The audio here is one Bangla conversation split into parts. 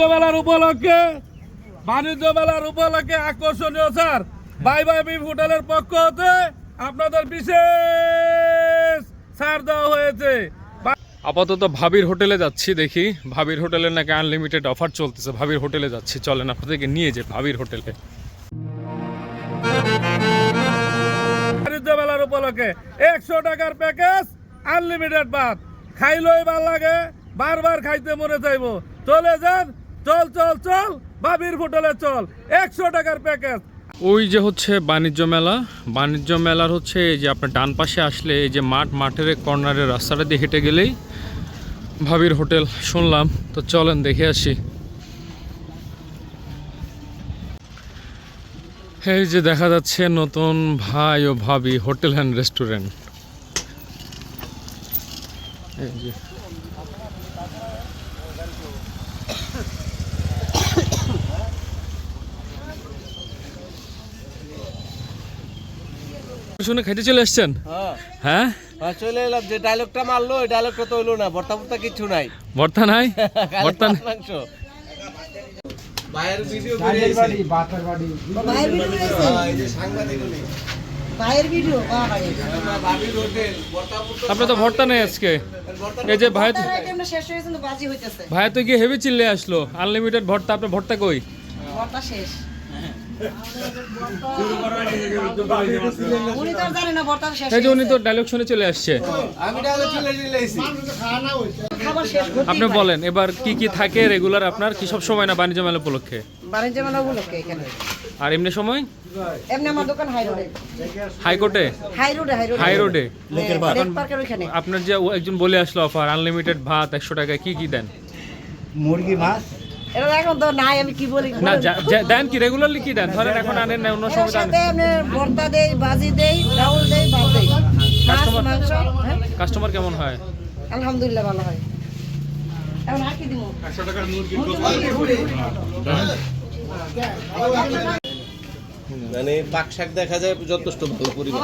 বাণিজ্য মেলার উপলক্ষে বাণিজ্য মেলার উপলক্ষে আকর্ষণীয় স্যার। বাই বাই বিফ হোটেলের পক্ষ হতে আপনাদের বিশেষ ছাড় দেওয়া হয়েছে। আপাতত ভাবির হোটেলে যাচ্ছি দেখি। ভাবির হোটেলে নাকি আনলিমিটেড অফার চলতেছে। ভাবির হোটেলে যাচ্ছি চলেন আপনাদেরকে নিয়ে যে ভাবির হোটেলে। মেলার উপলক্ষে একশো টাকার প্যাকেজ আনলিমিটেড ভাত খাইলই ভালো লাগে বারবার খাইতে মনে চাইব। চলে যান চল চল চল, বাবির হোটেলে চল। একশো টাকার প্যাকেজ ওই যে হচ্ছে বাণিজ্য মেলা, বাণিজ্য মেলার হচ্ছে এই যে আপনার ডান পাশে আসলে এই যে মাঠ, মাঠের কর্নারের রাস্তাটা দিয়ে হেঁটে গেলেই ভাবির হোটেল শুনলাম। তো চলেন, দেখে আসি। এই যে দেখা যাচ্ছে নতুন ভাই ও ভাবি হোটেল অ্যান্ড রেস্টুরেন্ট এই যে। শুনে খেতে চলে এসছেন হ্যাঁ। হ্যাঁ? হ্যাঁ, চলে এলাম। যে ডায়লগটা মারলো ওই ডায়লগটা তো হইল না। ভর্তা ভর্তা কিছু নাই। ভর্তা নাই? ভর্তা মাংস। ভাইয়ের ভিডিও ভাইয়ের ভিডিও হ্যাঁ, এই যে সাংবাদিক ভাইয়ের ভিডিও আপনার তো ভর্তা নেই আজকে। ভর্তা এই যে ভাই কিন্তু বাজি হইতেছে। ভাই তো গিয়ে হেভি চিল্লে আসলো। আনলিমিটেড ভর্তা আপনার ভর্তা কই? ভর্তা শেষ। উনি তো আর জানে না ভর্তা শেষ এই যে তো ডায়লগ শুনে চলে আসছে। আপনি বলেন এবার কি কি থাকে রেগুলার আপনার? কি সব সময় না বাণিজ্য মেলা উপলক্ষে? বাণিজ্য মেলা উপলক্ষে এখানে। আর এমনি সময়? এমনি আমার দোকান হাই রোডে হাইকোর্টে হাই রোডে হাই রোডে হাই পার্কের ওইখানে। আপনার যে একজন বলে আসলো অফার আনলিমিটেড ভাত একশো টাকায় কি কি দেন? মুরগি মাছ এটা এখন তো নাই আমি কি বলি? না দেন কি রেগুলারলি কি দেন? ধরেন এখন আনেন না অন্য এর সময় দেন আপনি ভর্তা দেই ভাজি দেই ডাউল দেই ভাত মাংস হ্যাঁ? কাস্টমার কেমন হয়? আলহামদুলিল্লাহ ভালো হয়। এখন আর কি দিব মানে পাক শাক দেখা যায় যথেষ্ট ভালো পরিমাণ।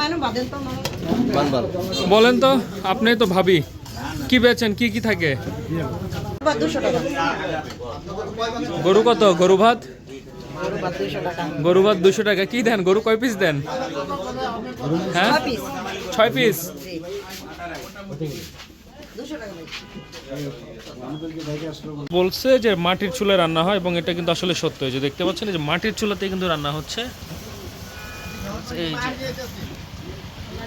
বলেন তো আপনি তো ভাবি। কি বেচেন কি কি থাকে? বা দুশো টাকা। গরু কত? গরু ভাত? গরু ভাত দুশো টাকা। কি দেন? গরু কয় পিস দেন? হ্যাঁ? ছয় পিস। বলছে যে মাটির চুলায় রান্না হয় এবং এটা কিন্তু আসলে সত্য। যে দেখতে পাচ্ছেন যে মাটির চুলাতে কিন্তু রান্না হচ্ছে। এই যে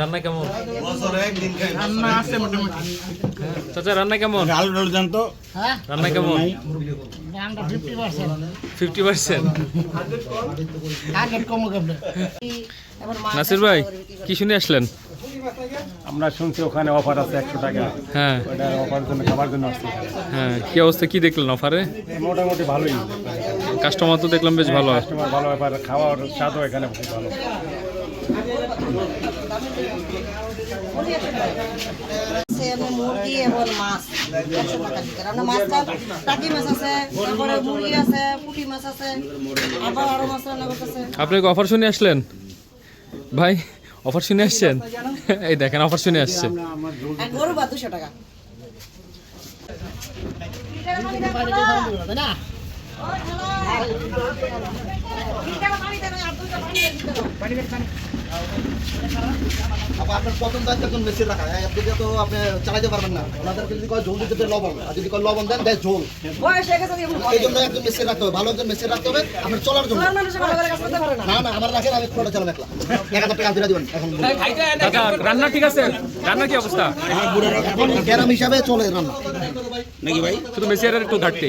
রান্না কেমন? চাচা রান্না কেমন? আলু ডাল দেন তো রান্না কেমন? ফিফটি পার্সেন্ট নাসির ভাই কি শুনে আসলেন? আমরা শুনছি ওখানে অফার আছে একশো টাকা। হ্যাঁ। অফার জন্য খাবার জন্য আসছে। হ্যাঁ কি অবস্থা কি দেখলেন অফারে? মোটামুটি ভালোই। কাস্টমার তো দেখলাম বেশ ভালো কাস্টমার ভালো ব্যাপার খাওয়ার স্বাদও এখানে ভালো। মুরগি এবং মাছ একশো টাকা দিতে আপনার মাছ টাকি মাছ আছে তারপরে মুরগি আছে পুঁটি মাছ আছে আবার আরও মাছ রান্না করতেছে। আপনি কি অফার শুনে আসলেন? ভাই অফার শুনে আসছেন? এই দেখেন অফার শুনে আসছে। গরু বা দুশো টাকা। আপনার প্রথম দায়িত্ব একজন মেসি রাখা। আপনি তো আপনি চালাইতে পারবেন না। ওনাদেরকে যদি কয় ঝোল দিতে লবণ। আর যদি কয় লবণ দেন দেয় ঝোল বয়স গেছে এমন এই জন্য একজন মেসি রাখতে হবে। ভালো একজন রাখতে হবে। আপনার চলার জন্য। পুরান মানুষে ভালো করে কাজ করতে পারে না। না আমার রাখেন আমি পুরোটা চালাম একলা। এক হাজার টাকা দিবেন এখন। রান্না ঠিক আছে? রান্না কি অবস্থা? এখন গ্রাম হিসাবে চলে রান্না। শুধু মেসিয়ারের একটু ঘাটতি।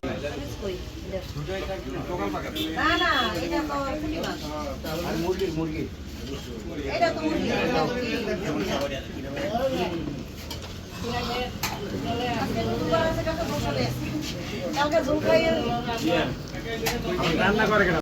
না না, এটা তো পুঁটি মাছ এটা তো মুরগি, এটা মুরগি। কালকে ঝুল খাইয়ে রান্না করে কেন